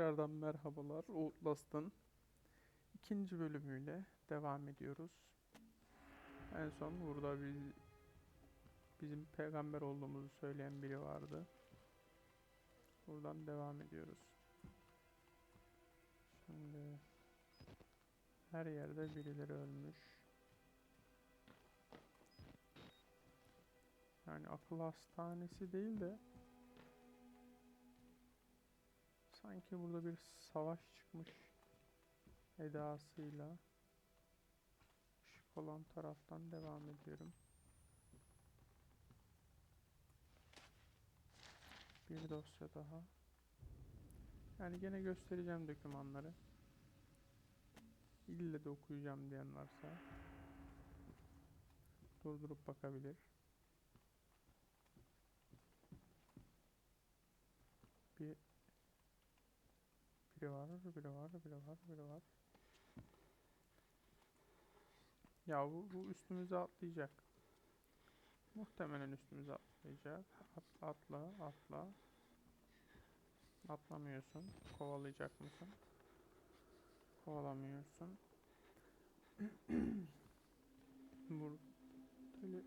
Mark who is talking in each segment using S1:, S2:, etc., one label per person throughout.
S1: Tekrardan merhabalar. Outlast'ın ikinci bölümüyle devam ediyoruz. En son burada bir bizim peygamber olduğumuzu söyleyen biri vardı. Buradan devam ediyoruz. Şimdi her yerde birileri ölmüş. Yani akıl hastanesi değil de Sanki burada bir savaş çıkmış edasıyla ışık olan taraftan devam ediyorum. Bir dosya daha. Yani gene göstereceğim dokümanları. İlle de okuyacağım diyen varsa durdurup bakabilir. Bir biri var, biri var, biri var, biri var. Ya bu, bu üstümüze atlayacak. Muhtemelen üstümüze atlayacak. At, atla, atla. Atlamıyorsun. Kovalayacak mısın? Kovalamıyorsun. Burada tele,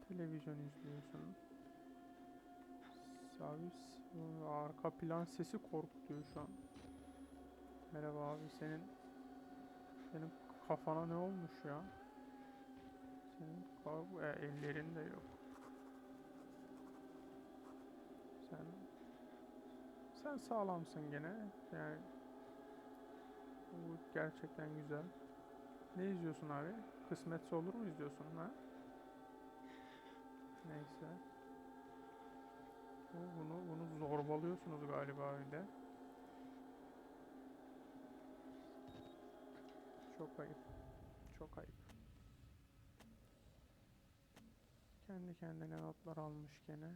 S1: televizyon izliyorsun. Abi s- arka plan sesi korkutuyor şu an. Merhaba abi senin senin kafana ne olmuş ya? Senin e, ellerin de yok. Sen sen sağlamsın gene. Yani bu gerçekten güzel. Ne izliyorsun abi? Kısmetse olur mu izliyorsun ha? Neyse. Bu- Bunu bunu zorbalıyorsunuz galiba öyle. Çok ayıp. Çok ayıp. Kendi kendine notlar almış gene.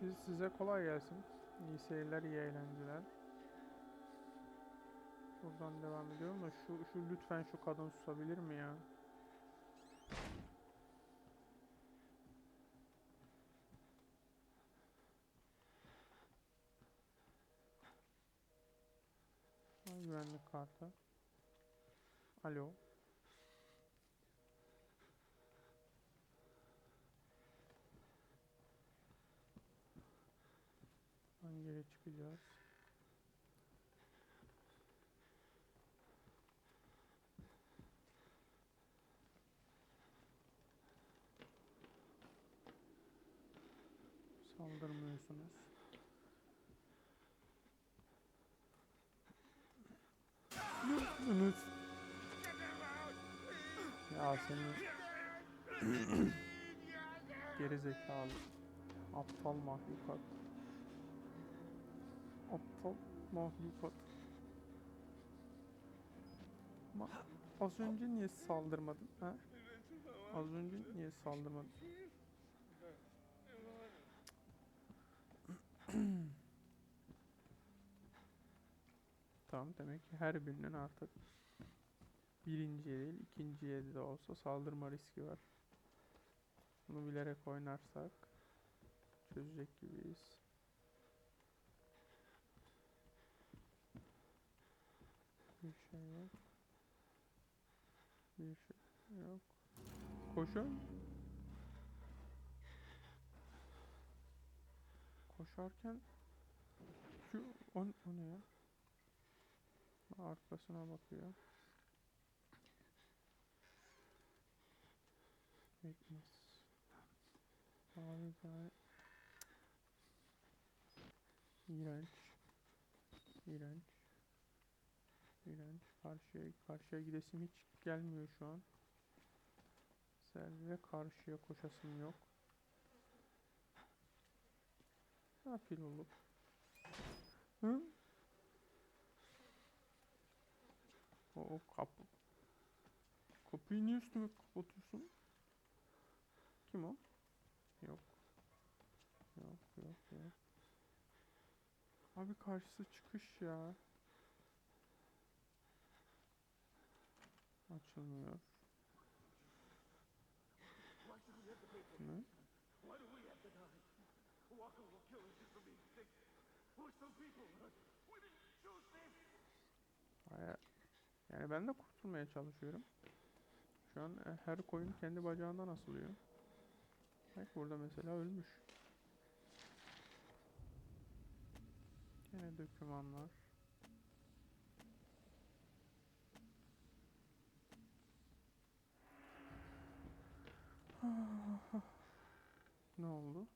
S1: Siz size kolay gelsin. İyi seyirler, iyi eğlenceler. Buradan devam ediyorum da şu şu lütfen şu kadın susabilir mi ya? Ha, Güvenlik kartı. Alo. Hangi yere çıkacağız? Saldırmıyorsunuz. Ya seni geri zekalı aptal mahlukat. Aptal mahlukat. Ama az önce niye saldırmadın ha? Az önce niye saldırmadın? Tamam demek ki her birinin artık birinciye değil ikinciye de olsa saldırma riski var. Bunu bilerek oynarsak çözecek gibiyiz. Bir şey yok. Bir şey yok. Koşun. Koşarken şu o, o ne ya? Arkasına bakıyor. Weakness. Mavi tane. İğrenç. İğrenç. İğrenç. Karşıya, karşıya gidesim hiç gelmiyor şu an. Selve karşıya koşasım yok. Safil olup. Hı? O kapı. Kapıyı niye üstüme kapatıyorsun? Kim o? Yok. Yok yok yok. Abi karşısı çıkış ya. Açılmıyor. Ne? Baya- Yani ben de kurtulmaya çalışıyorum. Şu an e, her koyun kendi bacağından asılıyor. Bak burada mesela ölmüş. Yine dokümanlar. Ne oldu?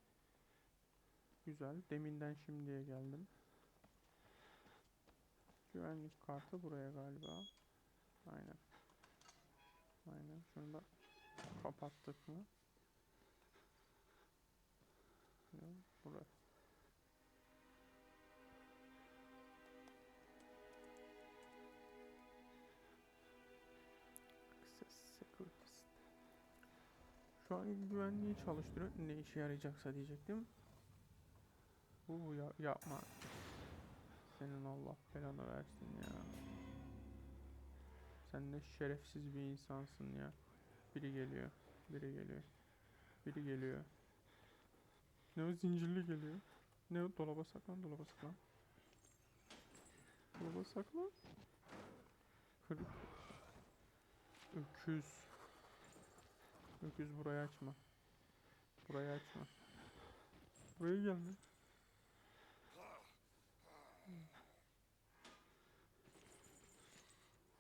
S1: Güzel. Deminden şimdiye geldim. Güvenlik kartı buraya galiba. Aynen. Aynen. Şunu da kapattık mı? Buraya. Şu an güvenliği çalıştırıyor. Ne işe yarayacaksa diyecektim. Bu ya yapma. Senin Allah belanı versin ya. Sen ne şerefsiz bir insansın ya. Biri geliyor. Biri geliyor. Biri geliyor. Ne o zincirli geliyor. Ne o dolaba saklan dolaba saklan. Dolaba saklan. Kır. Öküz. Öküz burayı açma. Burayı açma. Buraya gelme.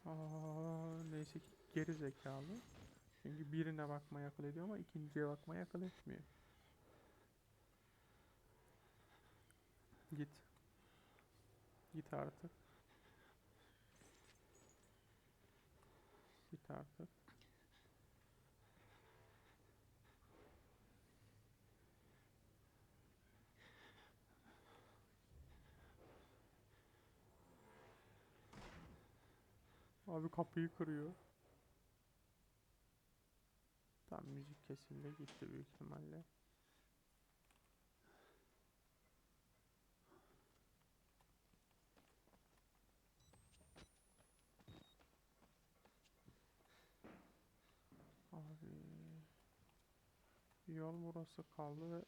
S1: Aa, neyse ki geri zekalı. Çünkü birine bakmaya akıl ediyor ama ikinciye bakmaya akıl etmiyor. Git. Git artık. Git artık. Abi kapıyı kırıyor. Tam müzik kesildi gitti büyük ihtimalle. Abi yol burası kaldı ve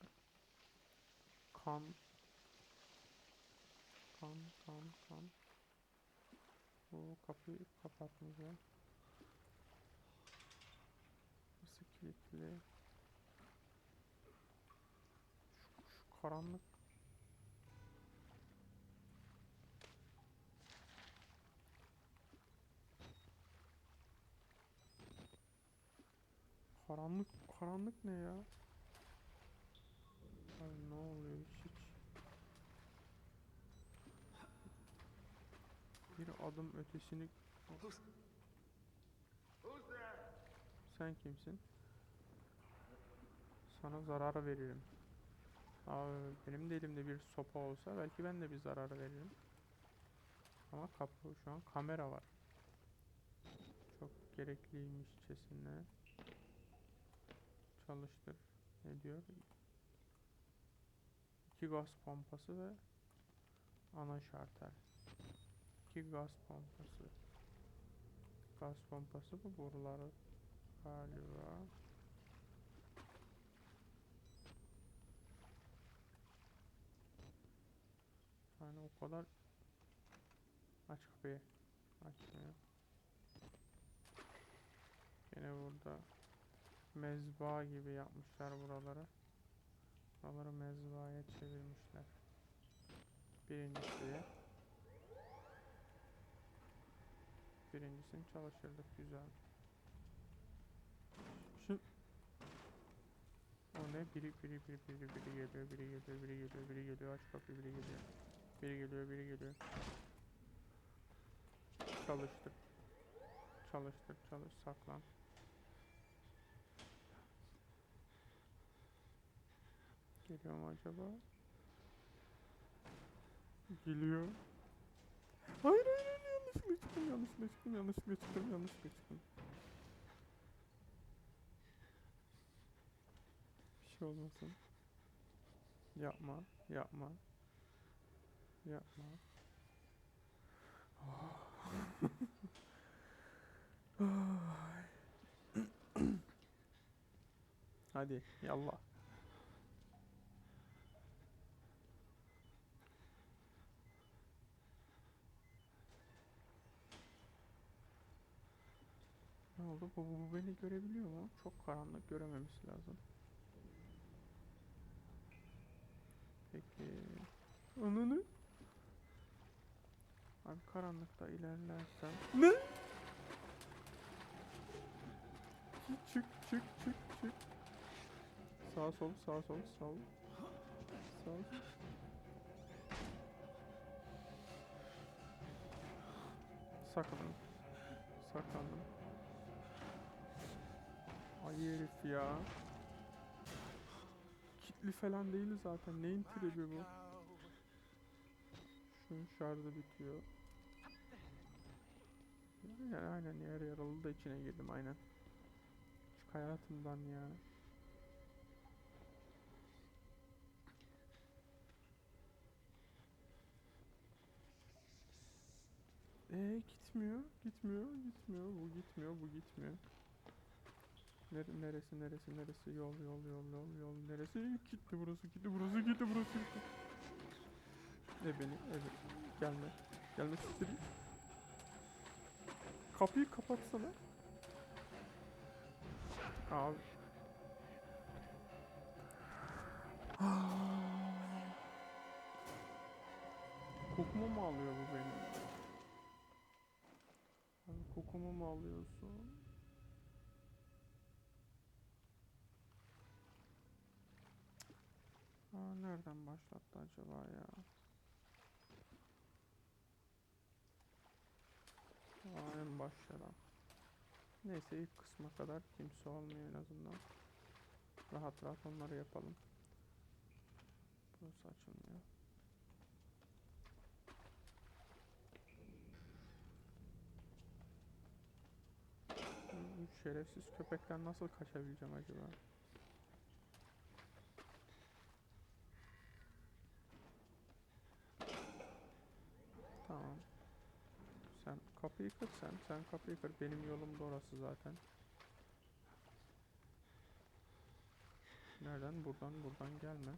S1: kan kan kan kan bu kapıyı kapatmayacağım. Burası kilitli. Şu, şu karanlık. Karanlık, karanlık ne ya? adım ötesini... Sen kimsin? Sana zarar veririm. Abi benim de elimde bir sopa olsa belki ben de bir zarar veririm. Ama kapı şu an kamera var. Çok gerekliymiş gerekliymişçesine. Çalıştır. Ne diyor? İki gaz pompası ve ana şarter. 2 gaz pompası. Gaz pompası bu buraları galiba. Yani o kadar aç kapıyı. Açmıyor. Yine burada mezba gibi yapmışlar buraları. Buraları mezbaya çevirmişler. Birincisi Birincisini çalıştırdık güzel. Şu o ne? Biri biri biri biri biri geliyor, biri geliyor, biri geliyor, biri geliyor. Aç kapıyı, biri geliyor. Biri geliyor, biri geliyor. Çalıştır. Çalıştır, çalış, saklan. Geliyor mu acaba? Geliyor. Hayır hayır çıktım yanlışlıkla çıktım yanlışlıkla çıktım yanlışlıkla çıktım. Bir şey olmasın. Yapma yapma. Yapma. Hadi yallah. Bu, bu beni görebiliyor mu? Çok karanlık görememesi lazım. Peki. Ananı. Abi karanlıkta ilerlersem. Ne? Çık çık çık çık. Sağ sol sağ sol sağ ol. Sağ ol. Saklanın. Ay herif ya. Kitli falan değil zaten. Neyin tribi bu? Şunun şarjı bitiyor. Yani aynen yer yaralı da içine girdim aynen. Çık hayatımdan ya. Ee gitmiyor, gitmiyor, gitmiyor, bu gitmiyor, bu gitmiyor. Nere, neresi, neresi, neresi, yol, yol, yol, yol, yol, neresi? Gitti burası, gitti burası, gitti burası, gitti. E beni, evet. Gelme, gelme siktir. Kapıyı kapatsana. Abi. Kokumu mu alıyor bu benim? Abi kokumu mu alıyorsun? Aa, nereden başlattı acaba ya? Aa, en başladan. Neyse ilk kısma kadar kimse olmuyor en azından. Rahat rahat onları yapalım. Burası açılmıyor. Şerefsiz köpekten nasıl kaçabileceğim acaba? Tamam. Sen kapıyı kır sen. Sen kapıyı kır. Benim yolum da orası zaten. Nereden? Buradan. Buradan gelme.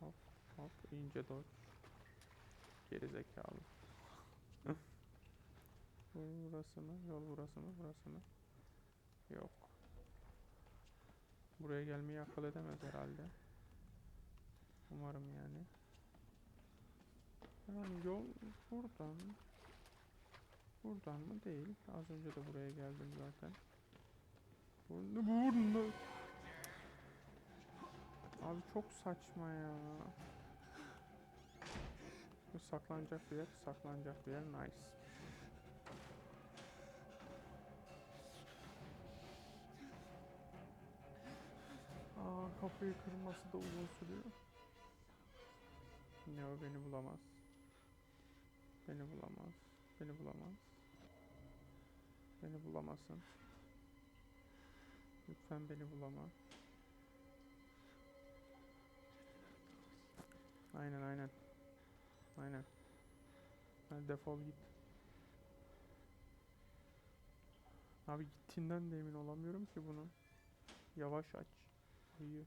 S1: Hop hop. ince dodge. Geri zekalı. burası mı? Yol burası mı? Burası mı? Yok. Buraya gelmeyi akıl edemez herhalde. Umarım yani. Yani yol buradan. Buradan mı? Değil. Az önce de buraya geldim zaten. Burada, burada. Abi çok saçma ya. Saklanacak bir yer, saklanacak bir yer. Nice. Aa kapıyı kırması da uzun sürüyor. Ne o beni bulamaz. Beni bulamaz. Beni bulamaz. Beni bulamasın. Lütfen beni bulama. Aynen aynen. Aynen. Hadi defol git. Abi gittiğinden de emin olamıyorum ki bunun. Yavaş aç. İyi.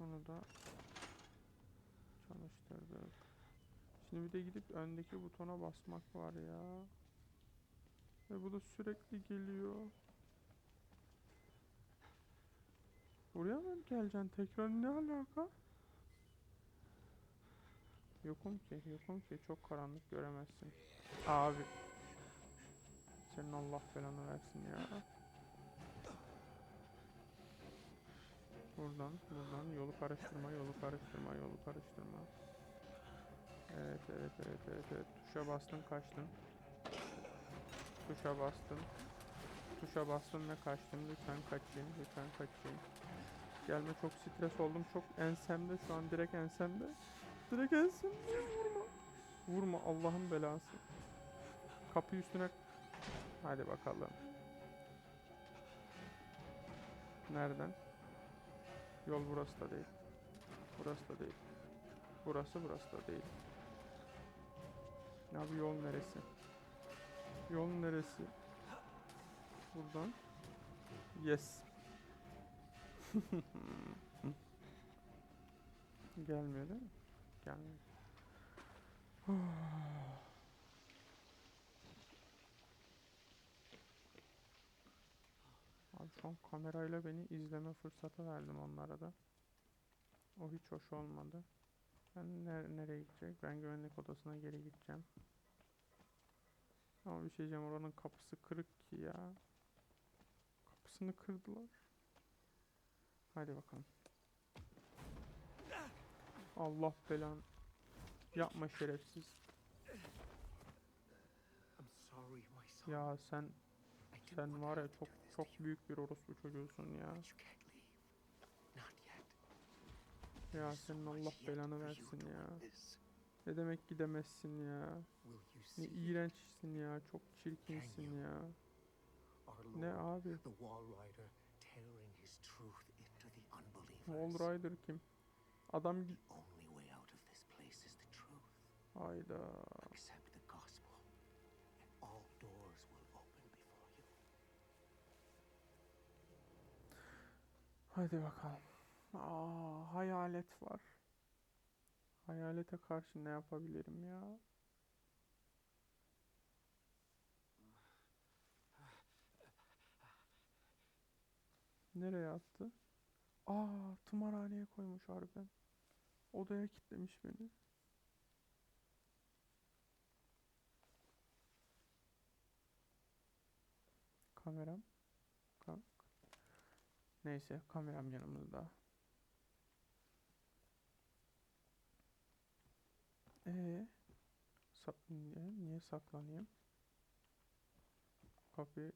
S1: Onu da çalıştırdık. Şimdi bir de gidip öndeki butona basmak var ya. Ve bu da sürekli geliyor. Buraya mı geleceksin tekrar ne alaka? Yokum ki, yokum ki çok karanlık göremezsin. Abi. Senin Allah belanı versin ya. Buradan, buradan yolu karıştırma, yolu karıştırma, yolu karıştırma. Evet, evet, evet, evet, evet. Tuşa bastın, kaçtın. Tuşa bastın. Tuşa bastım ve kaçtım. Lütfen kaçayım, lütfen kaçayım. Gelme çok stres oldum. Çok ensemde şu an direkt ensemde. Direkt ensemde vurma. Vurma Allah'ın belası. Kapı üstüne Hadi bakalım. Nereden? Yol burası da değil. Burası da değil. Burası burası da değil. Ne abi yol neresi? Yol neresi? Buradan. Yes. Gelmiyor değil mi? Gelmiyor. Abi son kamerayla beni izleme fırsatı verdim onlara da. O hiç hoş olmadı. Ben ner- nereye gidecek? Ben güvenlik odasına geri gideceğim. Ama bir şey diyeceğim oranın kapısı kırık ki ya. Kapısını kırdılar. Hadi bakalım. Allah belan. Yapma şerefsiz. Ya sen sen var ya çok çok büyük bir orospu çocuğusun ya. Ya senin Allah belanı versin ya. Ne demek gidemezsin ya. Ne iğrençsin ya. Çok çirkinsin ya. Ne abi?
S2: Wall Rider,
S1: kim? Adam. Hayda. Hadi bakalım. Aa, hayalet var. Hayalete karşı ne yapabilirim ya? Nereye attı? Aa, tımarhaneye koymuş harbiden. Odaya kilitlemiş beni. Kameram. Ka- Neyse, kameram yanımızda. Ee, sa- niye, niye saklanayım? Kapı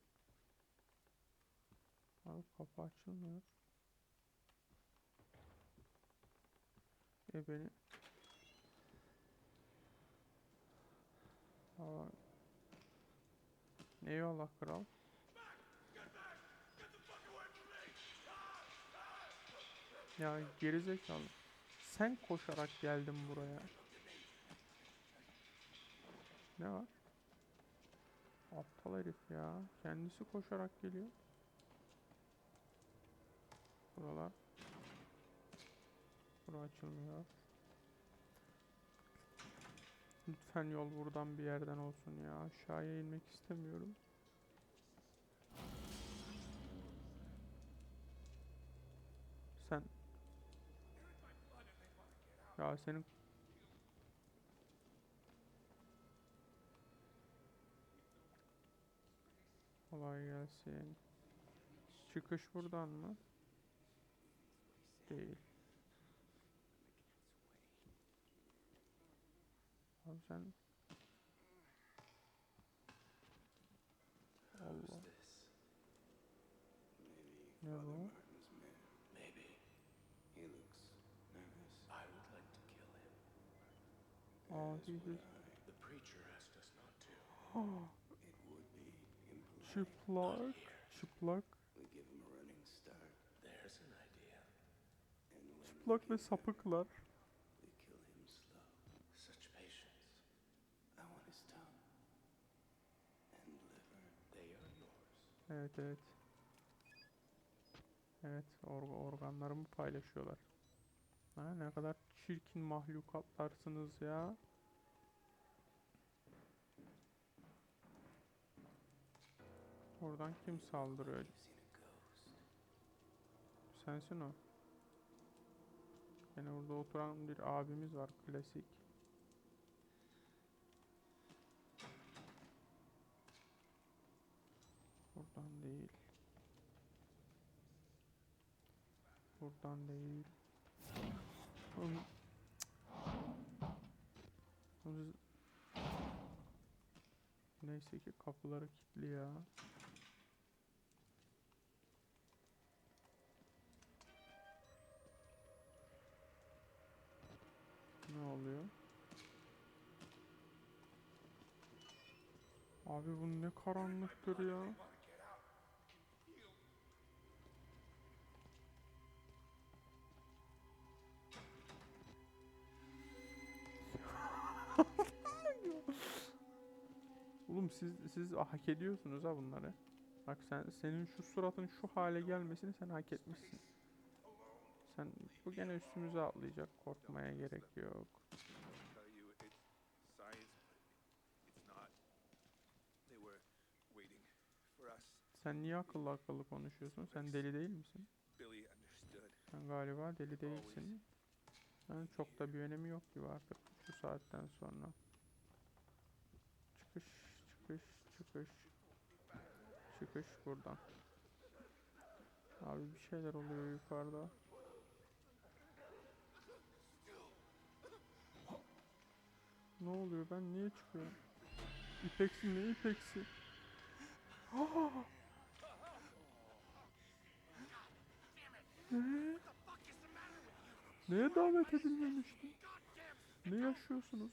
S1: Abi kapı açılmıyor. E beni Aa. Eyvallah kral. Ya gerizekalı. Sen koşarak geldin buraya. Ne var? Aptal herif ya. Kendisi koşarak geliyor. Buralar. Bura açılmıyor. Lütfen yol buradan bir yerden olsun ya. Aşağıya inmek istemiyorum. Sen ya senin Kolay gelsin. Çıkış buradan mı? Değil. Abi sen Allah. Ne bu?
S3: Maybe. He looks nervous. I would like to kill him.
S1: Aa,
S3: As
S1: he
S3: would
S1: is-
S3: I. The preacher asked us not to.
S2: and when
S1: Çıplak ve sapıklar. Evet evet. Evet org- organlarımı paylaşıyorlar. Ha, ne kadar çirkin mahlukatsınız ya. Oradan kim saldırıyor? Sensin o. Yani orada oturan bir abimiz var klasik. Buradan değil. Buradan değil. Neyse ki kapıları kilitli ya. Oluyor? Abi bu ne karanlıktır ya. Oğlum siz siz hak ediyorsunuz ha bunları. Bak sen senin şu suratın şu hale gelmesini sen hak etmişsin. Sen bu gene üstümüze atlayacak. Korkmaya gerek yok. Sen niye akıllı akıllı konuşuyorsun? Sen deli değil misin? Sen galiba deli değilsin. Yani çok da bir önemi yok gibi artık şu saatten sonra. Çıkış, çıkış, çıkış. Çıkış buradan. Abi bir şeyler oluyor yukarıda. Ne oluyor ben niye çıkıyorum? İpeksi ne ipeksi? Ah! Ne? Neye davet edilmemiştim? Ne yaşıyorsunuz?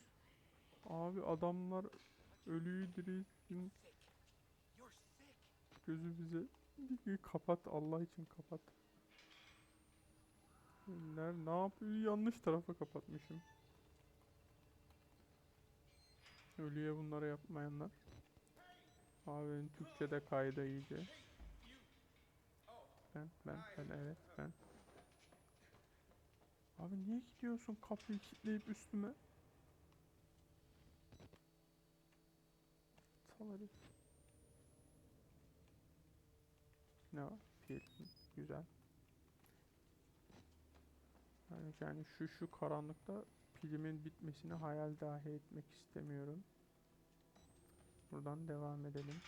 S1: Abi adamlar ölüyü diriltin gözü bize kapat Allah için kapat. Ner ne yapıyor? Yanlış tarafa kapatmışım. Ölüye bunları yapmayanlar. Abi Türkçe'de kayda iyice. Ben, ben, ben, evet ben. Abi niye gidiyorsun kapıyı kilitleyip üstüme? Sal herif. Ne var? Pil. Güzel. Yani, yani şu şu karanlıkta pilimin bitmesini hayal dahi etmek istemiyorum. Buradan devam edelim.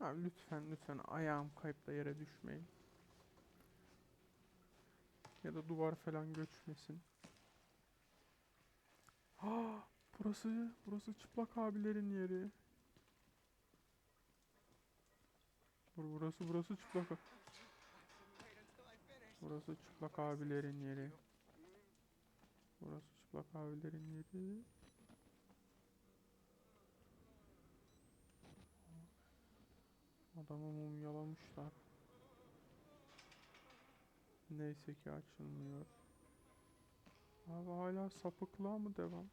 S1: Abi lütfen lütfen ayağım kayıp da yere düşmeyin. Ya da duvar falan göçmesin. Ha, burası burası çıplak abilerin yeri. Burası burası çıplak. Burası çıplak abilerin yeri. Burası çıplak abilerin yeri. Adamı mumyalamışlar. Neyse ki açılmıyor. Abi hala sapıklığa mı devam?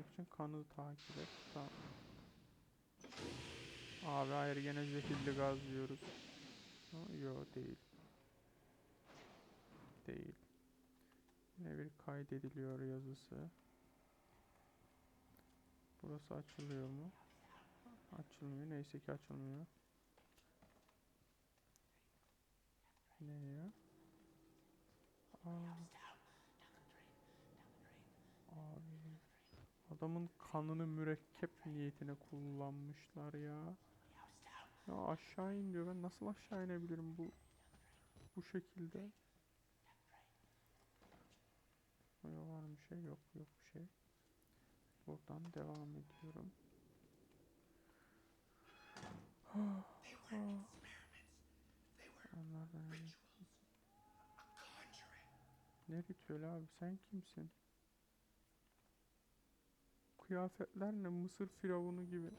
S1: Etmek için kanı takip et. Tamam. Abi hayır gene zehirli gaz yiyoruz. Ha, Yo değil. Değil. Yine bir kaydediliyor yazısı. Burası açılıyor mu? Açılmıyor. Neyse ki açılmıyor. Ne ya? Aa. Adamın kanını mürekkep niyetine kullanmışlar ya. Ya aşağı in diyor. Ben nasıl aşağı inebilirim bu bu şekilde? Yok var mı şey? Yok yok bir şey. Buradan devam ediyorum. Onlar da ne? ritüeli abi sen kimsin? Kıyafetler ne Mısır firavunu gibi.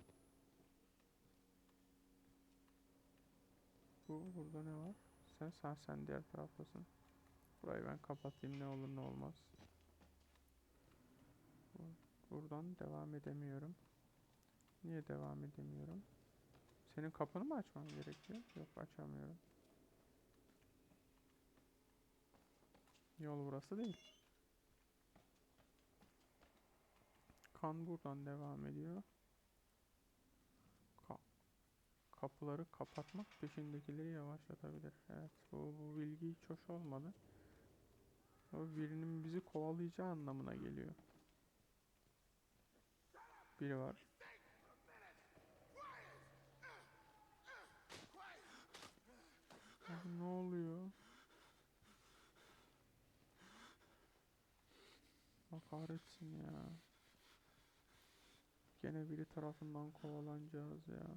S1: Bu burada ne var? Sen sen sen diğer taraftasın. Burayı ben kapatayım ne olur ne olmaz. Bu- Buradan devam edemiyorum. Niye devam edemiyorum? Senin kapını mı açmam gerekiyor? Yok açamıyorum. Yol burası değil. Kan buradan devam ediyor. Ka- kapıları kapatmak peşindekileri yavaşlatabilir. Evet bu, bu bilgi hiç hoş olmadı. O birinin bizi kovalayacağı anlamına geliyor. Biri var. Ne oluyor? Allah kahretsin ya. Gene biri tarafından kovalanacağız ya.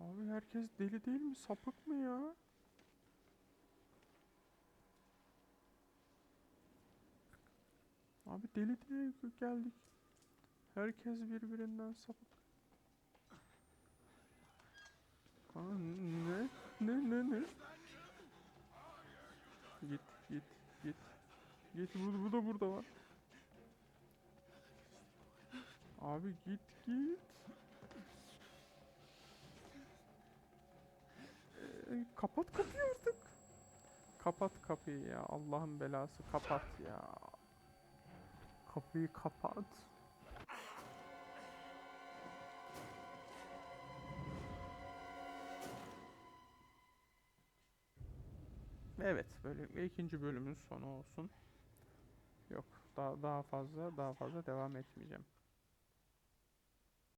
S1: Abi herkes deli değil mi? Sapık mı ya? Abi deli diye geldik. Herkes birbirinden sapık. Aa, ne? Ne ne ne? Git git git. Git bu, bu da burada var. Abi git git. Hadi kapat kapıyı artık. Kapat kapıyı ya. Allah'ın belası kapat ya. Kapıyı kapat. Evet, böylelikle ikinci bölümün sonu olsun. Yok, daha daha fazla daha fazla devam etmeyeceğim.